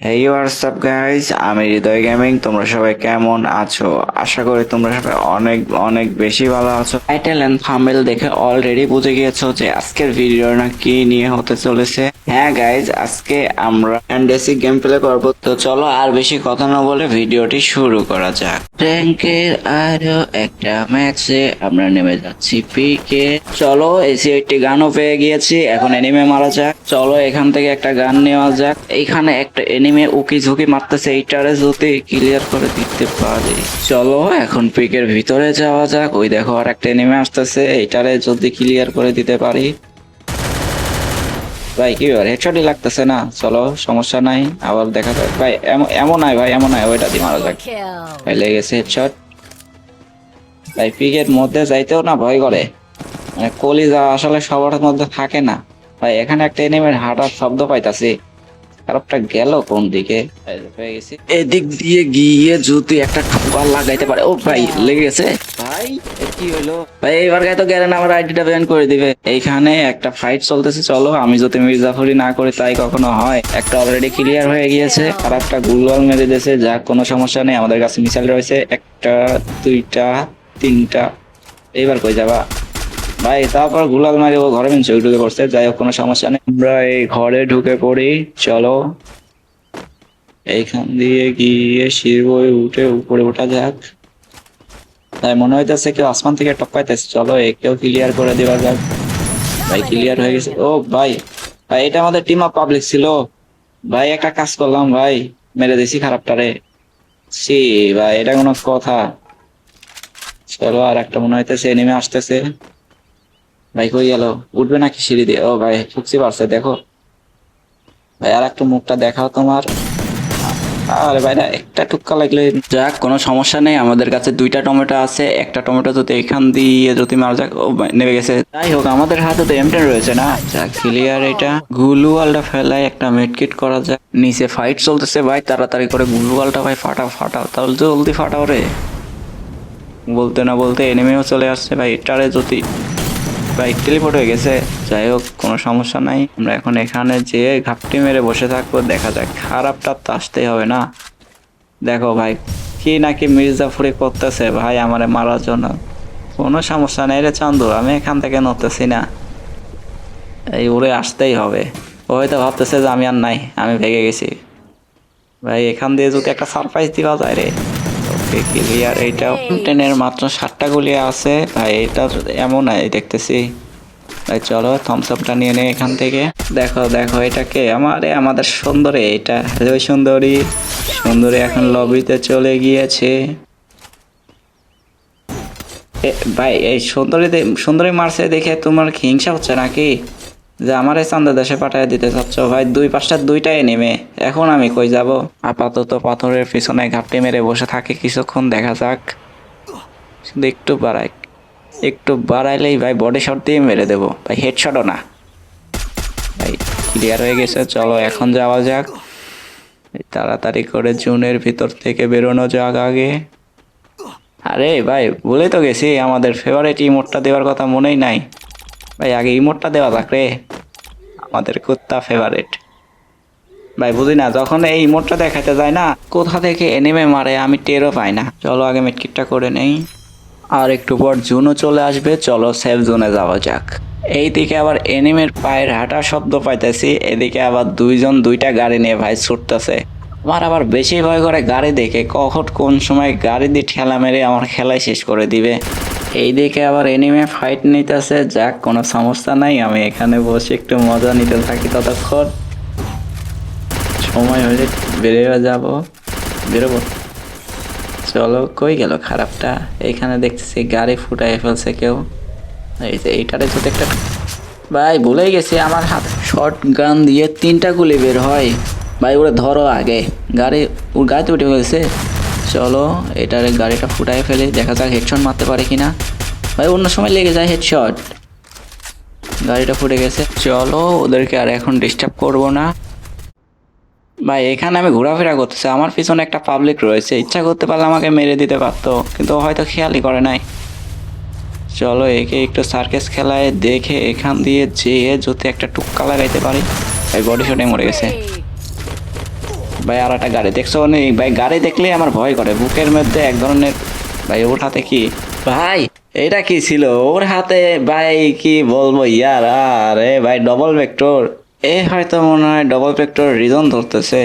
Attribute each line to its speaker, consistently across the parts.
Speaker 1: এই WhatsApp guys আমি হৃদয় gaming তোমরা সবাই কেমন আছো? আশা করি তোমরা সবাই অনেক অনেক বেশি ভালো আছো। টাইটেল এন্ড থাম্বনেল দেখে অলরেডি বুঝে গিয়েছো যে আজকের ভিডিও না কি নিয়ে হতে চলেছে। হ্যাঁ গাইজ আজকে আমরা এন্ডেসি গেম প্লে করব। তো চলো আর বেশি কথা না বলে ভিডিওটি শুরু করা যাক। র্যাঙ্কের আরও একটা ম্যাচে আমরা নেমে যাচ্ছি পিকে চলো এসি একটি গানও পেয়ে গিয়েছি, এখন এনিমে মারা যাক। চলো, এখান থেকে একটা গান নেওয়া যাক। এইখানে একটা এনিমে উকি ঝুঁকি মারতেছে, এইটারে যদি ক্লিয়ার করে দিতে পারি। চলো, এখন পিকের ভিতরে যাওয়া যাক। ওই দেখো আর একটা এনিমে আসতেছে, এইটারে যদি ক্লিয়ার করে দিতে পারি। ভাই, কি ব্যাপার? হেডশটই লাগতেছে না। চলো, সমস্যা নাই। আবার দেখা যাক। ভাই, এমন নাই, ভাই, এমন নাই। ওইটা দিয়ে মারা যাক. ভাই লেগেছে হেডশট ভাই পিকের মধ্যে যাইতেও না ভয় করে। মানে কলিজা আসলে সবার মধ্যে থাকে না। ভাই, এখানে একটা এনিমের হাঁটার শব্দ পাইতাছি। খারাপটা গেল কোন দিকে? যে এদিক দিয়ে গিয়ে যদি একটা ঠোকা লাগাইতে পারে। ও ভাই লেগে গেছে। ভাই কি হইল ভাই এইবার গায়ে তো গেলেন আমার আইডিটা ব্যান করে দিবে। এইখানে একটা ফাইট চলতেছে চলো। আমি যদি মির্জাফরি না করি তাই কখনো হয়। একটা অলরেডি ক্লিয়ার হয়ে গিয়েছে। খারাপটা গুলওয়াল মেরে দিয়েছে যাক কোনো সমস্যা নেই। আমাদের কাছে মিসাইল রয়েছে। একটা দুইটা তিনটা। এইবার কই যাবা? ভাই, তারপর গুলাল মারি ও ঘরে মিনছে ঢুকে পড়ছে যাই হোক, কোনো সমস্যা নেই। আমরা এই ঘরে ঢুকে পড়ি, চলো। এইখান দিয়ে গিয়ে শির বই উঠে উপরে ওঠা যাক। তাই মনে হইতেছে কেউ আসমান থেকে টপকাইতেছে, চলো একেও ক্লিয়ার করে দেওয়া যাক। ভাই ক্লিয়ার হয়ে গেছে। ও, ভাই ভাই, এটা আমাদের টিম অফ পাবলিক ছিল। ভাই, একটা কাজ করলাম, ভাই, মেরে দিছি খারাপটারে সি ভাই, এটা কোনো কথা। চলো, আর একটা মনে হইতেছে এনিমে আসতেছে। ভাই কই গেল? উঠবে নাকি সিঁড়ি দিয়ে? ও ভাই, ফুকসি পারছে, দেখো। ভাই, আর একটু মুখটা দেখাও তোমার। আরে ভাই, না, একটা টুক্কা লাগলে যাক, কোনো সমস্যা নেই। আমাদের কাছে দুইটা টমেটো আছে, একটা টমেটো যদি এখান দিয়ে যদি মারা যাক, ও নেমে গেছে। যাই হোক, আমাদের হাতে তো এমটেন রয়েছে না? যাক ক্লিয়ার এটা। গুলুয়ালটা ফেলায় একটা মেডকিট করা যাক। নিচে ফাইট চলতেছে ভাই, তাড়াতাড়ি করে গুলুয়ালটা ভাই ফাটাও ফাটাও। তাহলে জলদি ফাটাও রে। বলতে না বলতে এনিমেও চলে আসছে ভাই, এটারে যদি ভাই টেলিপোর্ট হয়ে গেছে। যাই হোক, কোনো সমস্যা নাই। আমরা এখন এখানে যেয়ে ঘাপটি মেরে বসে থাকব। দেখা যাক, খারাপটা তো আসতেই হবে না। দেখো ভাই, কি নাকি মির্জাফুরি করতেছে ভাই আমারে মারার জন্য। কোনো সমস্যা নেই রে চান্দু, আমি এখান থেকে নড়তেছি না। এই উড়ে আসতেই হবে। ও হয়তো ভাবতেছে যে আমি আর নাই, আমি ভেগে গেছি। ভাই, এখান দিয়ে যদি একটা সারপ্রাইজ দেওয়া যায় রে। ওকে ক্লিয়ার এইটা টেনের মাত্র ষাটটা গুলি আছে। ভাই এটা এমন দেখতেছি। ভাই চলো থামস আপটা নিয়ে নে এখান থেকে। দেখো দেখো এটাকে আমারে আমাদের সুন্দরী এটা হ্যালো সুন্দরী। সুন্দরী এখন লবিতে চলে গিয়েছে। ভাই এই সুন্দরী সুন্দরী মারছে দেখে তোমার হিংসা হচ্ছে নাকি? যে আমার এই চান্দা দেশে পাঠায় দিতে চাচ্ছ, ভাই, দুই পাঁচটা দুইটাই নেমে, এখন আমি কই যাব? আপাতত পাথরের পিছনে ঘাপটি মেরে বসে থাকে, কিছুক্ষণ দেখা যাক। শুধু একটু বাড়াই, একটু বাড়াইলেই ভাই বডি শট দিয়ে মেরে দেবো। ভাই হেডশটও না। ভাই ক্লিয়ার হয়ে গেছে, চলো এখন যাওয়া যাক। তাড়াতাড়ি করে জুনের ভিতর থেকে বেরোনো যাক আগে। আরে ভাই বলে তো গেছি, আমাদের ফেভারিট ইমোটটা দেওয়ার কথা মনেই নাই। ভাই, আগে ইমোটটা দেওয়া যাক রে। আমাদের কুত্তা ফেভারিট ভাই, বুঝি না, যখন এই ইমোটটা দেখাতে যায় না, কোথা থেকে এনিমে মারে, আমি টেরও পাই না। চলো, আগে মেটকিটটা করে নেই। আর একটু পর জুনও চলে আসবে, চলো সেফ জোনে যাওয়া যাক। এইদিকে আবার এনিমের পায়ের হাঁটা শব্দ পাইতেছি, এদিকে আবার দুইজন দুইটা গাড়ি নিয়ে ভাই ছুটতেছে। আমার আবার বেশি ভয় করে গাড়ি দেখে, কখন কোন সময় গাড়ি দিয়ে ঠেলা মেরে আমার খেলাই শেষ করে দিবে। এইদিকে আবার এনিমে ফাইট নিতেছে, যাক, কোনো সমস্যা নাই, আমি এখানে বসে একটু মজা নিতে থাকি ততক্ষণ। সময় হলে বেরিয়ে যাব। বেরোবো? চলো, কই গেল খারাপটা? এইখানে দেখতেছি গাড়ি ফুটাই ফেলছে কেউ। এই যে এইটারে যদি একটা ভাই, ভুলেই গেছি, আমার হাত শর্ট গান দিয়ে তিনটা গুলি বের হয়। ভাই, ওরা ধরো আগে। গাড়ি ওর গাড়িতে উঠে গেছে চলো, এটার গাড়িটা ফুটাই ফেলে, দেখা যাক হেডশট মারতে পারে কিনা। ভাই, অন্য সময় লেগে যায় হেডশট গাড়িটা ফুটে গেছে। চলো, ওদেরকে আর এখন ডিস্টার্ব করব না। ভাই, এখানে আমি ঘোরাফেরা করতেছি। আমার পিছনে একটা পাবলিক রয়েছে। ইচ্ছা করতে পারলে আমাকে মেরে দিতে পারতো, কিন্তু হয়তো খেয়ালই করে নাই। চলো, একে একটু সার্কেস খেলায় দেখে এখান দিয়ে যেয়ে যদি একটা টুক্কা লাগাইতে পারি। এই বডি শটে মরে গেছে। ভাই আর একটা গাড়ি দেখছ নেই ভাই গাড়ি দেখলে আমার ভয় করে। বুকের মধ্যে এক ধরনের ভাই ওর হাতে কি? ভাই। এটা কি ছিল? ওর হাতে ভাই কি বলব? ইয়ার আরে ভাই ডবল ভেক্টর এ হয়তো মনে হয় ডবল ভেক্টর রিজন ধরতেছে।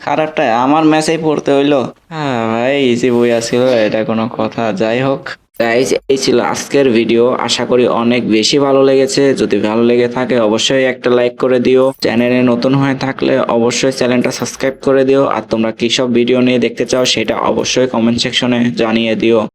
Speaker 1: খারাপটা আমার ম্যাচেই পড়তে হইল। হ্যাঁ ভাই ইজি বইয়া ছিল এটা কোনো কথা। যাই হোক। গাইজ এই ছিল আজকের ভিডিও আশা করি অনেক বেশি ভালো লেগেছে। যদি ভালো লেগে থাকে, অবশ্যই একটা লাইক করে দিও। চ্যানেলে নতুন হয়ে থাকলে অবশ্যই চ্যানেলটা সাবস্ক্রাইব করে দিও। আর তোমরা কি সব ভিডিও নিয়ে দেখতে চাও, সেটা অবশ্যই কমেন্ট সেকশনে জানিয়ে দিও।